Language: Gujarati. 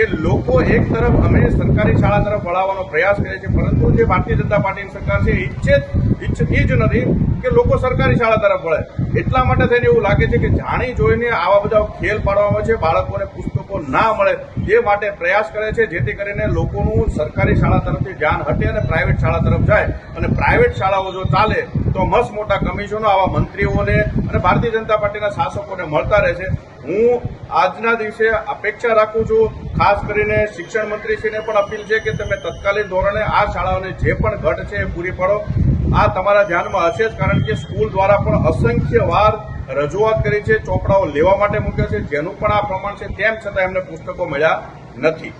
કે લોકો એક તરફ અમે સરકારી શાળા તરફ વળાવવાનો પ્રયાસ કરે છે, પરંતુ જે ભારતીય જનતા પાર્ટીની સરકાર છે, એ ઈચ્છે એ જ નથી કે લોકો સરકારી શાળા તરફ વળે. એટલા માટે થઈને એવું લાગે છે કે જાણી જોઈને આવા બધા ખેલ પાડવામાં છે, બાળકોને પુસ્તકો ના મળે, એ માટે પ્રયાસ કરે છે, જેથી કરીને લોકોનું સરકારી શાળા તરફથી ધ્યાન હટે અને પ્રાઇવેટ શાળા તરફ જાય. અને પ્રાઇવેટ શાળાઓ જો ચાલે, તો મસ્ત મોટા કમિશનો આવા મંત્રીઓને અને ભારતીય જનતા પાર્ટીના શાસકોને મળતા રહે છે હું આજના દિવસે અપેક્ષા રાખું છું, ખાસ કરીને શિક્ષણ મંત્રીશ્રીને પણ અપીલ છે કે તમે તત્કાલીન ધોરણે આ શાળાઓને જે પણ ઘટ છે એ પૂરી પાડો. આ તમારા ધ્યાનમાં હશે જ, કારણ કે સ્કૂલ દ્વારા પણ અસંખ્ય વાર રજૂઆત કરી છે, ચોપડાઓ લેવા માટે મૂક્યા છે, જેનું પણ આ પ્રમાણ છે, તેમ છતાં એમને પુસ્તકો મળ્યા નથી.